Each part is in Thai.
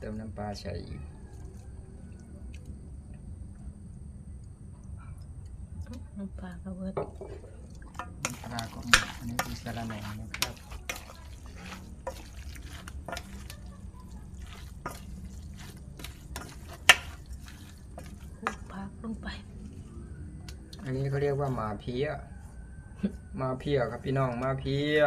ติมน้ำปลาใส่อีกน้ำปลากระเบิดน้ำปลาก็หมดอันนี้คือสาระแหน่นะครับคลุกพักลงไป อันนี้เขาเรียกว่าหมาเพี้ยมาเพี้ยครับพี่น้องมาเพี้ย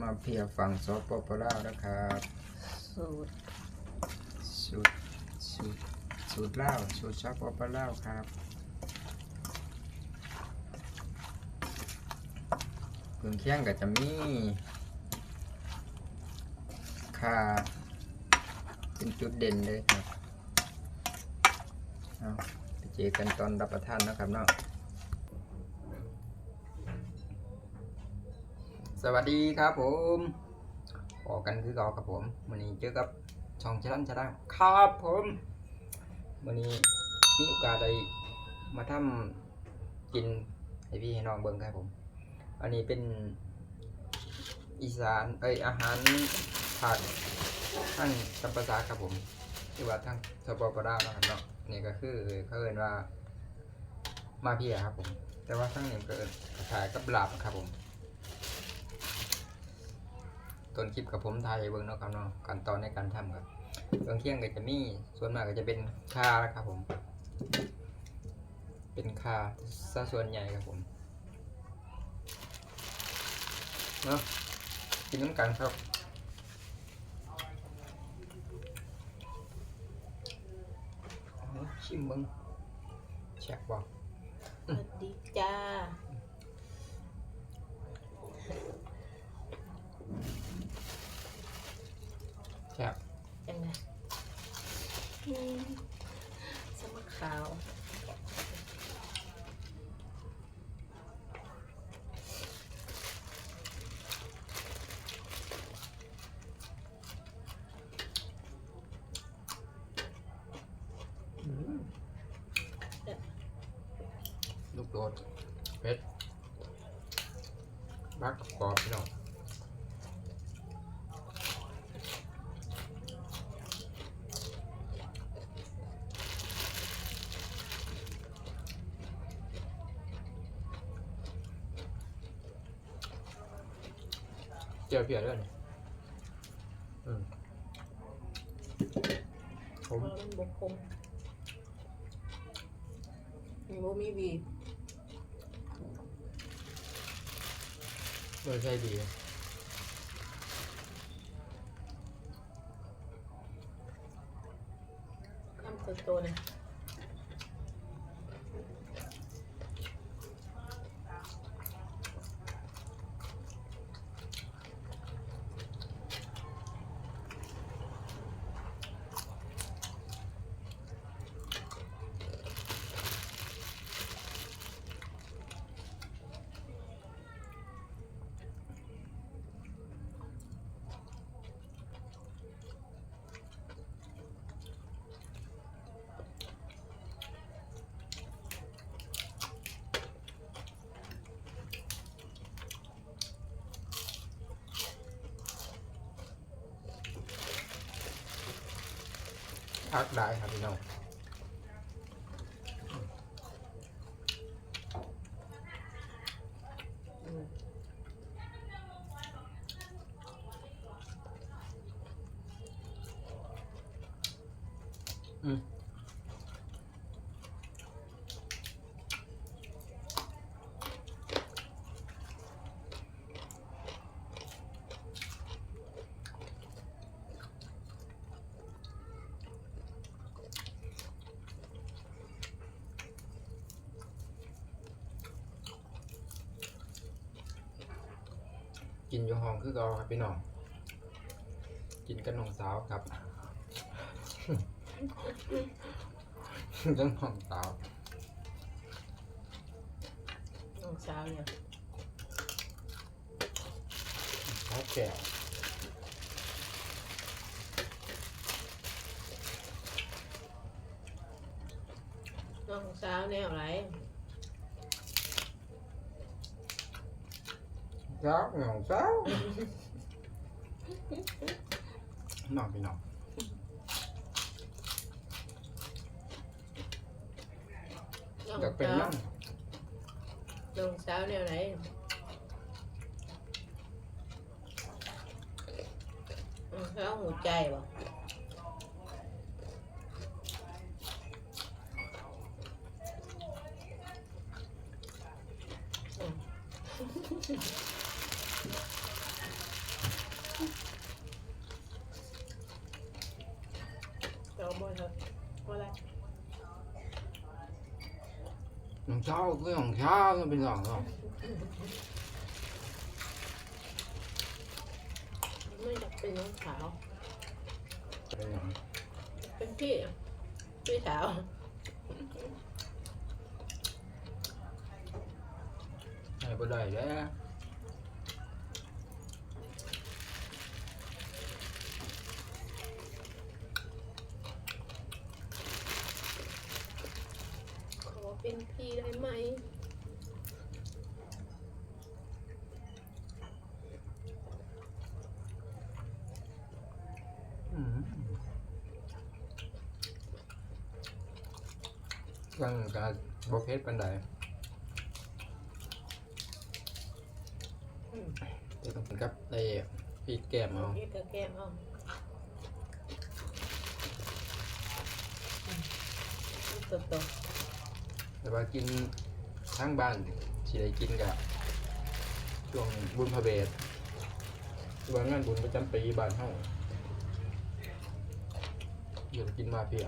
มาเพี้ยฝั่งซอปปลาวนะครับสูตรสูตรสูตรสูตรลาวสูตรซอปปลาวครับเครื่องเคียงก็จะมีข่าเป็นจุดเด่นเลยครับเอาไปเจอกันตอนรับประทานนะครับเนาะ สวัสดีครับผมออกกันคือเก่ากับผมวันนี้เจอกับช่องชลันชะดังครับผมวันนี้มีโอกาสได้มาทำกินให้พี่ให้น้องเบิ่งครับผม อันนี้เป็นอีสานเอ้ยอาหารภาคทางสัมปะซาครับผมที่ว่าทางสปปลาวนะครับเนาะนี่ก็คือเขาเอินว่ามาเพียครับผม แต่ว่าทั้งนี้ก็เอิ้นขายกับลาบครับผม ต้นคลิปกับผมถ่ายเบิ่งเนาะครับเนาะขั้นตอนในการทำครับเครื่องเคียงก็จะมีส่วนมากก็จะเป็นคาครับผม เป็นคาซะส่วนใหญ่ครับผมเนาะกินน้ำกันครับชิมมึงแฉกบ่สวัสดีจ้า แฉก จังไงอืมสมะขาว ลูกโดดเผ็ดบักกรอบพี่น้องเจียวเพียด้วยอืมผม มันบกคงมีโบมีวี เออใช่ดีทำสุดตัวเนี่ย พักได้ครับพี่น้องอืม กินอยู่ห้องคือเก่าครับพี่น้อง กินกับน้องสาวครับเรื่องของสาวน้องสาวเนี่ยสาวแก้วน้องสาวแนวไร สาวน้องสาวนอกไปนอกน้อง อยากเป็น สาว นั่ง น้องสาวแนวไหนน้องสาวหัวใจบ่อืมเอาบ่เถอะบ่ละ น้องเช้าคือของเช้ามันเป็นสองเนาะไม่อยากเป็นน้องสาว เป็นอย่างเป็นพี่อะพี่สาวให้บ่ได้แล้ว ขอเป็นพี่ได้ไหม อืม ร่างกายบ่เพชรปานใดอืมแต่ต้องกินกับไอ้ปีกแก้มเอาพี่กับแก้มเอาอืมตัวโตแต่ว่ากินทั้งบ้านสิได้กินกับช่วงบุญพระเวทหรือว่างานบุญประจำปีบ้านเฮาเดี๋ยวกินมาเพีย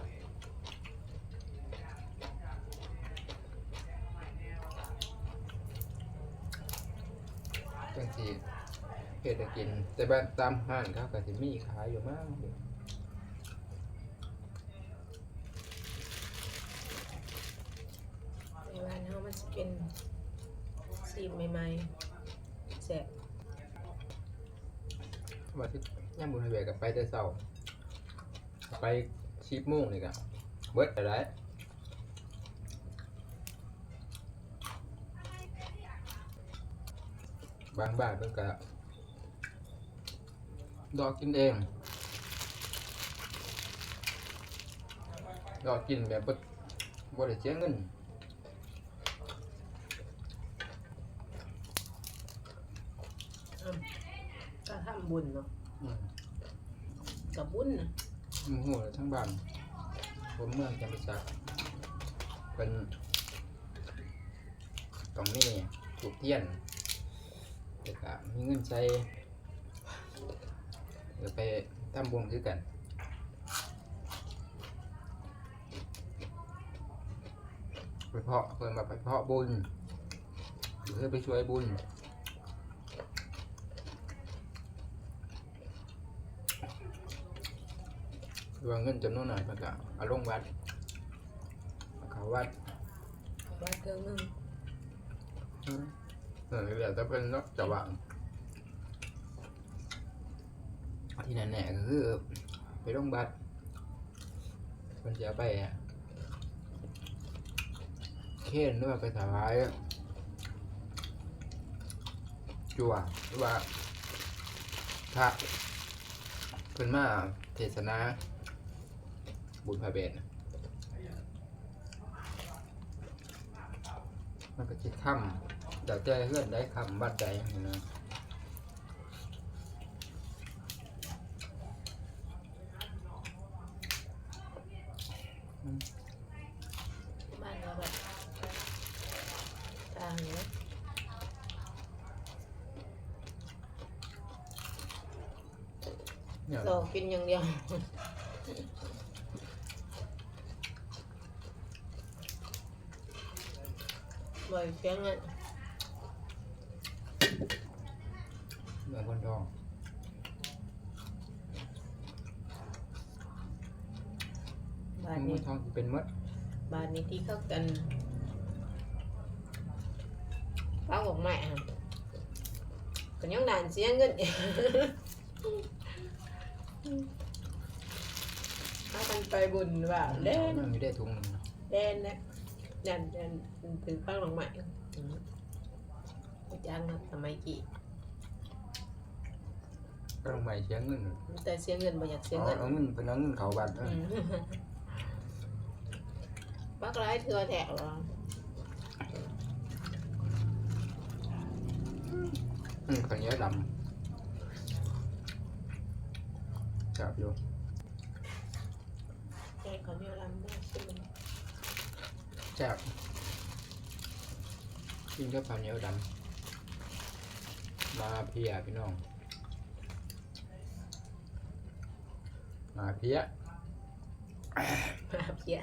จังสีเฮ็ดให้กิน แต่บ้านตามห้างเขาก็สิมีขายอยู่มากในวันเฮามันจะเป็นสีใหม่ๆแซ่บว่าที่ย่ามบุญพระเวทกับไปแต่เช้าไปชิปโมงนี่ก็เบิดไปได้ บางบ้านเพิ่นก็ดอกกินเองดอกกินแบบบ่บ่ได้เสียเงินอืมก็ทำบุญเนาะอืมกับบุญนะหมู่ฮู้เลยทั้งบ้านผมเมืองจำปาสักเป็นต้องมีถูกเทียน แล้วก็มีเงินใช้เดี๋ยวไปทำบุญคือกันไปเพาะเพิ่นมาไปเพาะบุญหรือไปช่วยบุญคือว่าเงินจำนวนหน่อยมันก็เอาลงวัดเอาเขาวัดว่าเครื่องหนึง เออเดี๋ยวจะเป็นรถจะวางที่แน่ๆก็คือ ไปโรงพยาบาลมันจะไปเค้นหรือว่าไปถวายจั่วหรือว่าพระเพิ่นมาเทศนา บุญพระเบศน่ะมันก็คิดค่ำ เดี๋ยวแต่เพื่อนได้คำบัดใจอย่างนี้นะบ้านเราแบบต่างเนาะเนี่ยเรากินอย่างเดียวบ่อยเสียงอะเมือ คนทองบ้านเมืนี้องทองสิเป็นมดบ้านนี้ที่เข้ากันป้าบอกแม่ฮะก็ยังด่านเสียเงินถ้ากันไปบุญว่าเล่นมันมีได้ถุงหนึงนะเล่นนะเล่นเล่นถือป้าหลงใหม่จังครับสมัย กี่ก็ลงใหม่เสียเงินแต่เสียเงินบ่อยากเสียเอาเงินเอาเงินเป็นเอาเงินเขาบัตรเอออืมปักร้ายเถื่อแถวเหรออืมข้าวเหนียวดำจับอยู่แกเขาเนี่ยลำได้ใช่ไหมจับกินกับข้าวเหนียวดำมาเพียพี่น้อง มาเพียมาเพีย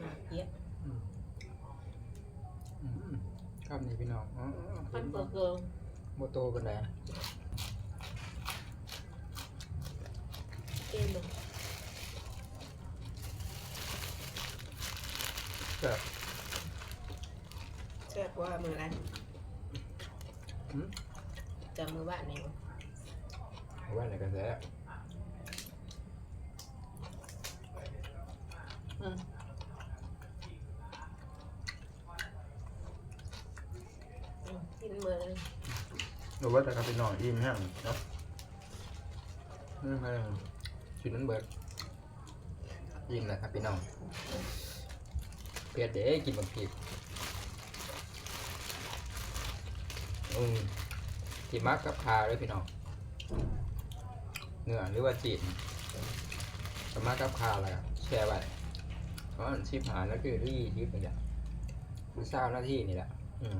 มาเพียอืมครับนี่พี่น้องอ๋อพันเบอร์เกิร์โมโตกันได้เกมเลยแบบแซ่บกว่ามืออะไรอืมจำมือบ้านนี่บ่ เอาไว้ในกระแสอืมอืมกินมือเลยเอาไว้แต่กับพี่น้องอิ่มแห้งเนาะนี่ไงชุดนั้นเบิดอิ่มแล้วครับพี่น้องเพียเด้กินบางทีอืมที่มักกับคาด้วยพี่น้อง เนื้อหรือว่าจีนสมักกับคาอะไรอะแชร์ไว้เพราะมันชิปหาแล้วคือรี่ชิปนี่แหละคือเศร้าหน้าที่นี่แหละ อืม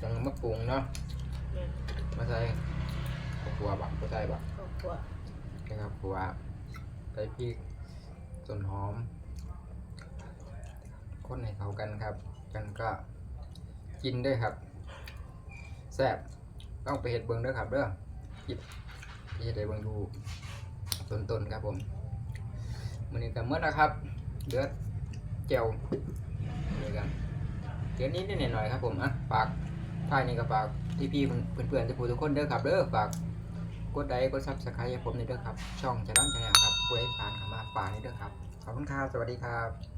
จังมะปรุงเนาะเนี่ยมาใส่ข้าวคั่วบักก็ใส่บักครอบครัวนะครับคั่วใส่พริกต้นหอมคนให้เข้ากันครับ กันก็กินด้วยครับแซ่บ ต้องไปเห็ดเบิงเด้วยครับเด้อคิดที่จะได้เบิงดูต้นๆครับผมมือนี้กันเมื่อนะครับเดือดเจียวนี่กันเดี๋ยวนี้นิดหน่อยครับผมอะฝากท้ายนี้ก็ฝากที่พี่เพื่อนๆจะพูดทุกคนเด้อครับเด้อฝากกดไลค์กดซับสไครต์ให้ผมนี่เด้อครับ ช่องจะรันชาแนลครับผู้ใดผ่านเข้ามาฝากนี่เด้อครับ ขอบคุณครับสวัสดีครับ